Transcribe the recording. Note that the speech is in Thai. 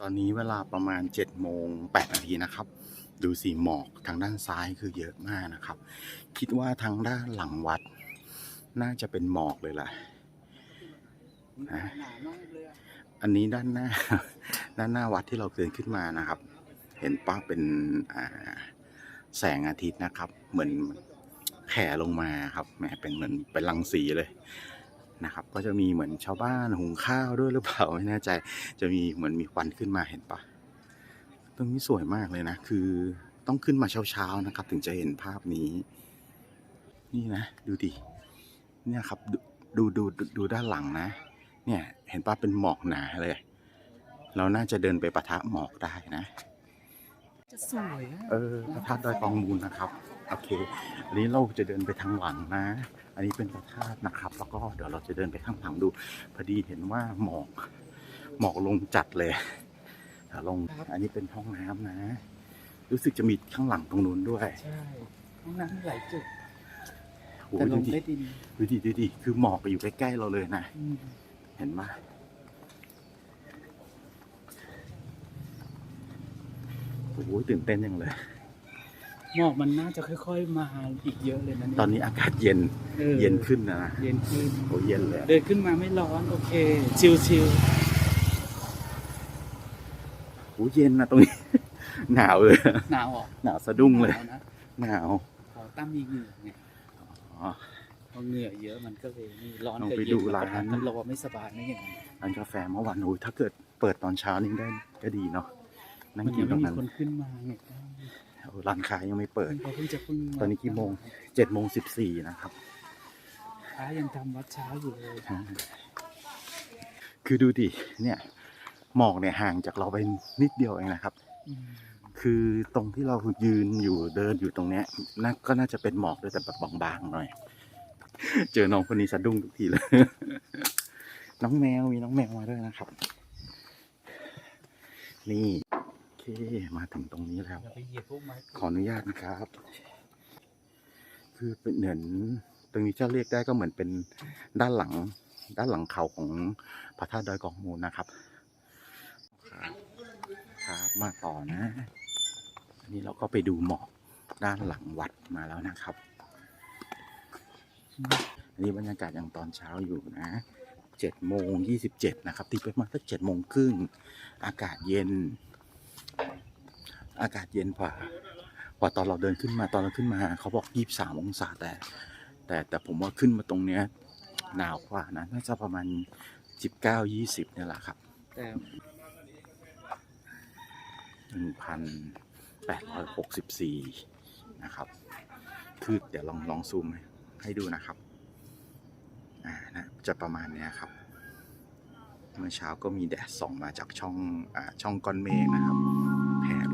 ตอนนี้เวลาประมาณ7จ็ดโมงแปดนาทีนะครับ ดูสีหมอกทางด้านซ้ายคือเยอะมากนะครับ คิดว่าทางด้านหลังวัด น่าจะเป็นหมอกเลยแหละนะอันนี้ด้านหน้า ด้านหน้าวัดที่เราเดินขึ้นมานะครับ เห็นป้าเป็นแสงอาทิตย์นะครับ เหมือนแผ่ลงมาครับแหมเป็นเหมือนเป็นรังสีเลย นะครับ ก็จะมีเหมือนชาวบ้านหุงข้าวด้วยหรือเปล่าไม่แน่ใจ จะมีเหมือนมีควันขึ้นมาเห็นปะตรงนี้สวยมากเลยนะ คือต้องขึ้นมาเช้าๆนะครับ ถึงจะเห็นภาพนี้ นี่นะ ดูดิเนี่ยครับดูดูดูดูด้านหลังนะ เนี่ยเห็นปะเป็นหมอกหนาเลย เราน่าจะเดินไปปะทะหมอกได้นะ จะสวยอะเออพระธาตุดอยกองมูลนะครับ โอเค อันนี้เราจะเดินไปทางหลังนะ อันนี้เป็นพระธาตุนะครับ แล้วก็เดี๋ยวเราจะเดินไปข้างหลังดู พอดีเห็นว่าหมอก หมอกลงจัดเลยเดี๋ยวลง อันนี้เป็นห้องน้ำนะ รู้สึกจะมีข้างหลังตรงนู้นด้วย ใช่ ห้องน้ำมีหลายจุดโอ้แต่โหลดูงดิใต้ดินดูดิดูดิคือหมอกไปอยู่ใกล้ๆเราเลยนะอืมเห็นไหมโอ้โหตื่นเต้นยังเลย หมอกมันน่าจะค่อย ๆ มาอีกเยอะเลยนะเยตอนนี้อากาศเย็นออเย็นขึ้นนะนะเย็นขึ้น โอ้เย็นเลยอะเดินขึ้นมาไม่ร้อน โอเค ชิลชิลโอ้เย็นนะตรงนี้ หนาวเลยๆหนาวเหรอหนาวสะดุ้งเลย หนาวนะหนาวขอตั้มมีเหงื่อไงอ๋อ พอเหงื่อเยอะมันก็เลยนี่ร้อนลองกับไปเย็ดูนร้าน มันรอไม่สบายนะอย่างนั้นร้านกาแฟเมื่อวานโอ้ยถ้าเกิดเปิดตอนเช้านี่ได้ก็ดีเนาะนั่งมันกิยันงตไม่รงนั้นมีคนขึ้นมาไงโอ้ ร้านค้ายังไม่เปิดเขาเพิ่งจะเพิ่งาตอนนี้กี่โมงเจ็ดโมงสิบสี่นะครับพระยังทำวัดเช้าอยู่เลย คือดูดิเนี่ยหมอกเนี่ยห่างจากเราไปนิดเดียวเองนะครับอืมคือตรงที่เรายืนอยู่เดินอยู่ตรงเนี้ยน่าก็น่าจะเป็นหมอกด้วยแต่แบบบางๆหน่อย เจอน้องคนนี้สะดุ้งทุกทีเลย น้องแมวมีน้องแมวมาด้วยนะครับ นี่โอ เคมาถึงตรงนี้แล้วอย่าไปเหยียบพวกไม้ขออนุญาตนะครับ คือเป็นเหมือนตรงนี้จะเรียกได้ก็เหมือนเป็นด้านหลัง ด้านหลังเขาของพระธาตุดอยกองมูลนะครับ ครับครับมาต่อนะอันนี้เราก็ไปดูหมอกด้านหลังวัดมาแล้วนะครับอันนี้บรรยากาศอย่างตอนเช้าอยู่นะเจ็ดโมงยี่สิบเจ็ดนะครับตีไปประมาณสักเจ็ดโมงครึ่ง อากาศเย็น อากาศเย็นกว่ากว่าตอนเราเดินขึ้นมาตอนเราขึ้นมาเขาบอกยี่สามองศาแต่ แต่แต่ผมว่าขึ้นมาตรงเนี้ยหนาวกว่านะน่าจะประมาณสิบเก้ายี่สิบเนี่ยแหละครับแต่หนึ่งพันแปดร้อยหกสิบสี่นะครับ คือเดี๋ยวลองลองซูมให้ดูนะครับอ่านะจะประมาณเนี้ยครับเมื่อเช้าก็มีแดดส่องมาจากช่องอ่าช่องก้อนเมฆนะครับแผ่ลงมาเลย